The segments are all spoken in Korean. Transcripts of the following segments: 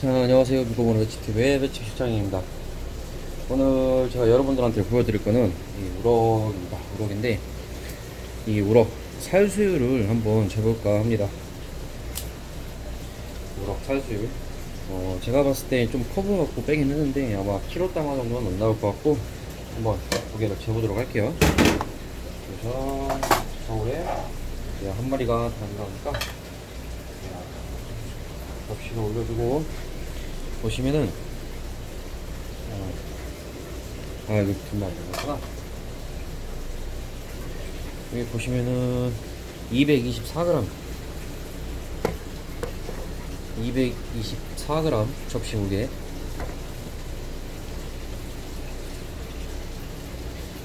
자, 안녕하세요. 미국원 웨치TV의 배치 실장입니다. 오늘 제가 여러분들한테 보여드릴 거는 이 우럭입니다. 우럭인데, 이 우럭 살수율을 한번 재볼까 합니다. 우럭 살수율. 어, 제가 봤을 때 좀 커브 갖고 빼긴 했는데, 아마 키로당 정도는 안 나올 것 같고, 한번 무게를 재보도록 할게요. 그래서, 서울에 한 마리가 들어가니까, 접시를 올려주고. 보시면은 어, 아 이거 정말 안 되구나 여기 보시면은 224g 224g 접시 무게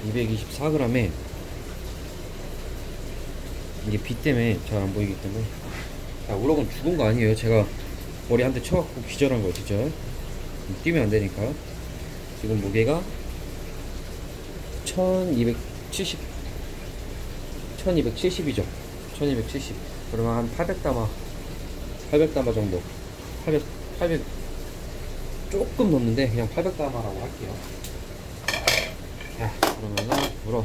224g에 이게 비 때문에 잘 안 보이기 때문에. 자 우럭은 죽은 거 아니에요. 제가 머리 한 대 쳐갖고 기절한 거예요 진짜. 뛰면 안 되니까. 지금 무게가 1270 1270이죠. 1270 그러면 한 800담아 800담아 정도. 800 800 조금 넘는데 그냥 800담아라고 할게요. 자 그러면은 물어.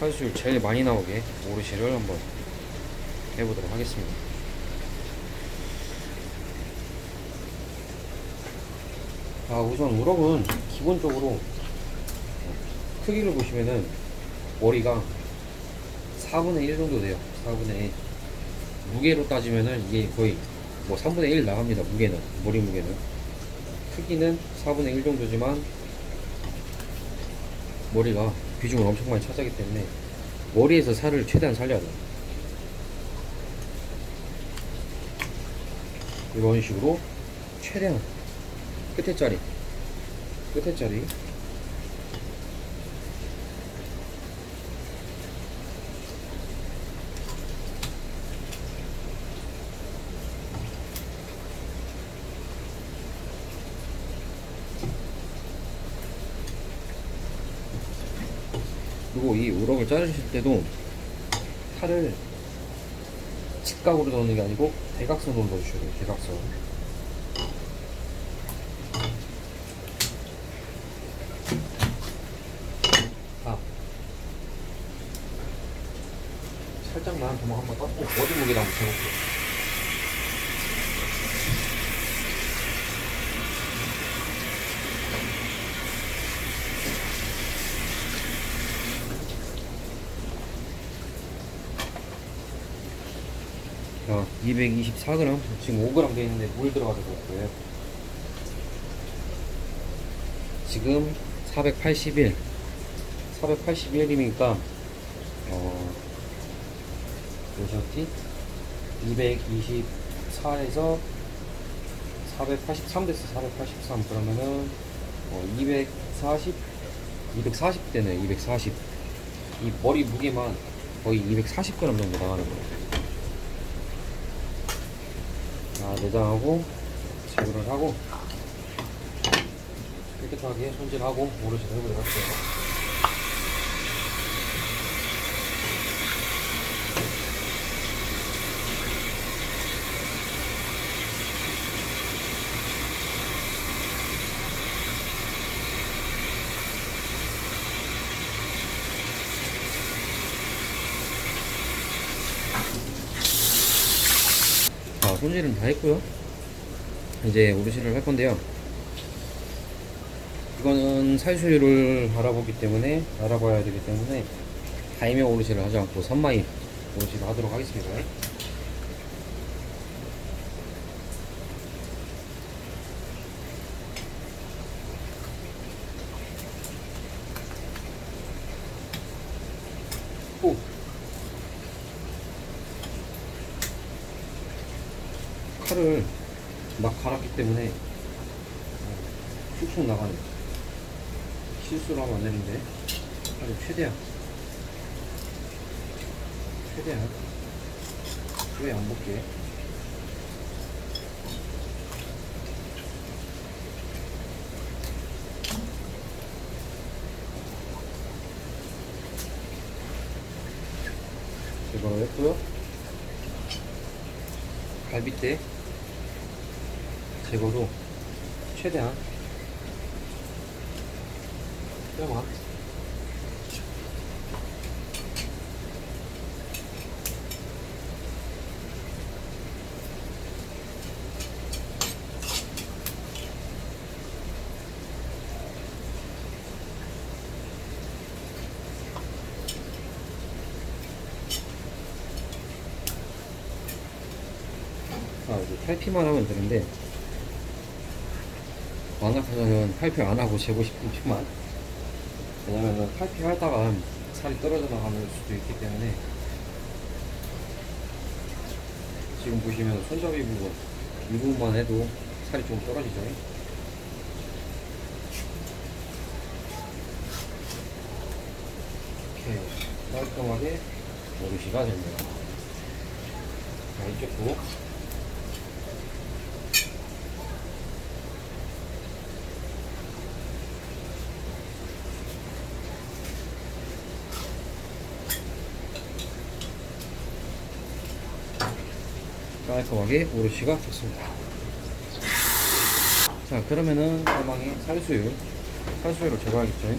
살수율 제일 많이 나오게 오르시를 한번 해보도록 하겠습니다 아 우선 우럭은 기본적으로 크기를 보시면은 머리가 4분의 1 정도 돼요. 4분의 1 무게로 따지면은 이게 거의 뭐 3분의 1 나갑니다 무게는. 머리 무게는. 크기는 4분의 1 정도지만 머리가 비중을 엄청 많이 차지하기 때문에 머리에서 살을 최대한 살려야 돼요. 이런 식으로 최대한 끝에 짜리. 끝에 짜리. 그리고 이 우럭을 자르실 때도 칼을 직각으로 넣는 게 아니고 대각선으로 넣어주셔야 돼요 대각선 아. 살짝만 도망 한번 떴고 어디 무게를 한번 재볼게요. 자, 224g 지금 5g 돼 있는데 물 들어가서 그렇고요. 지금 481 481이니까 어 몇이었지? 224에서 483 됐어 483 그러면은 어, 240 240 되네 240 이 머리 무게만 거의 240g 정도 나가는 거예요 자 내장하고 제거를 하고 깨끗하게 손질하고 오롯이 해보도록 할게요 손질은 다 했고요. 이제 오르시를 할 건데요. 이거는 살수율을 알아보기 때문에 알아봐야 되기 때문에 다이명 오르시를 하지 않고 선마이 오르시를 하도록 하겠습니다. 오. 칼을 막 갈았기 때문에 어, 쑥쑥 나가네. 실수를 하면 안 되는데 아주 최대한. 최대한. 왜 안 볼게. 제거를 했고요 갈비대 제거도 최대한 뼈만 아, 이제 탈피만 하면 되는데 같아서는 탈피 안 하고 재고 싶지만. 왜냐면은 탈피 하다가 살이 떨어져 나가는 수도 있기 때문에. 지금 보시면 손잡이 부분 이 부분만 해도 살이 좀 떨어지죠. 이렇게 깔끔하게 모르시가 됩니다. 자 이쪽도 깔끔하게 오롯이가 됐습니다. 자, 그러면은 가망에 살수율, 살수율을 제거하겠죠. 아,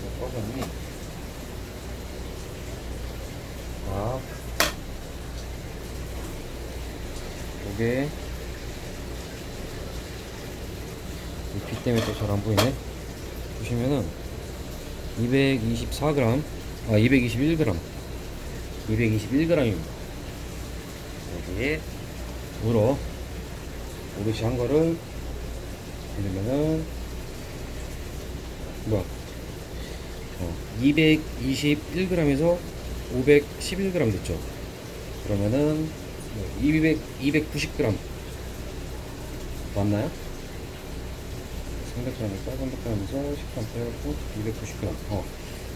이거 꺼졌니? 아, 요게 이빛 때문에 또 잘 안 보이네. 보시면은 224g, 아 221g. 221g입니다. 여기에 물어 오롯이 한 거를 이러면은 뭐야 어, 221g에서 511g 됐죠. 그러면은 200, 290g 맞나요? 300g에서 300g에서 10g 빼고 290g 어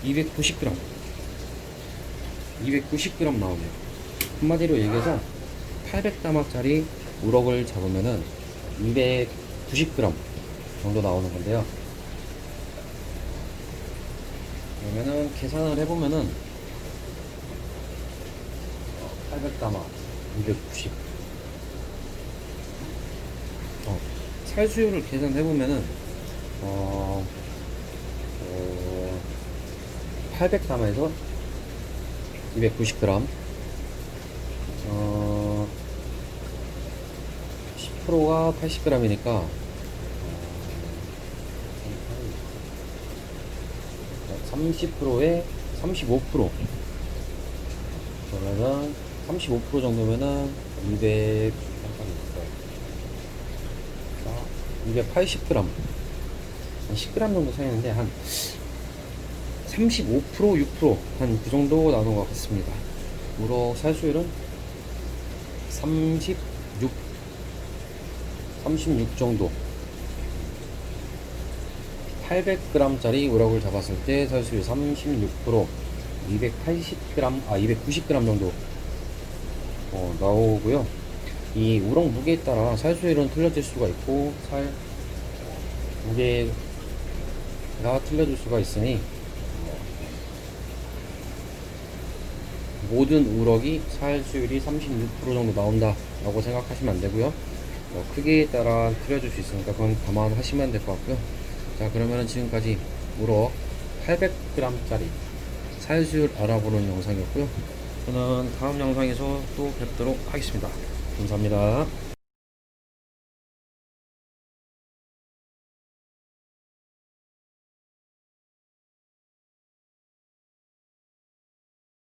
290g 290g 나오네요. 한마디로 얘기해서 800다막짜리 우럭을 잡으면은 290g 정도 나오는 건데요. 그러면은 계산을 해보면은 800다막 290. 어, 살수율을 계산해보면은 어, 어 800담에서 290g. 어, 10%가 80g이니까, 30%에 35%. 그러면은 35% 정도면은 200, 280g. 한 10g 정도 차이는데 한 35% 6%한 그 정도 나오는 것 같습니다. 우럭 살수율은 36 36 정도 800g짜리 우럭을 잡았을 때 살수율 36% 280g 아 290g 정도 어, 나오고요. 이 우럭 무게에 따라 살수율은 틀려질 수가 있고 살 무게가 틀려질 수가 있으니 모든 우럭이 살 수율이 36% 정도 나온다 라고 생각하시면 안 되고요. 어, 크기에 따라 틀려질 수 있으니까 그건 감안하시면 될 것 같고요. 자 그러면 지금까지 우럭 800g짜리 살 수율 알아보는 영상이었고요. 저는 다음 영상에서 또 뵙도록 하겠습니다. 감사합니다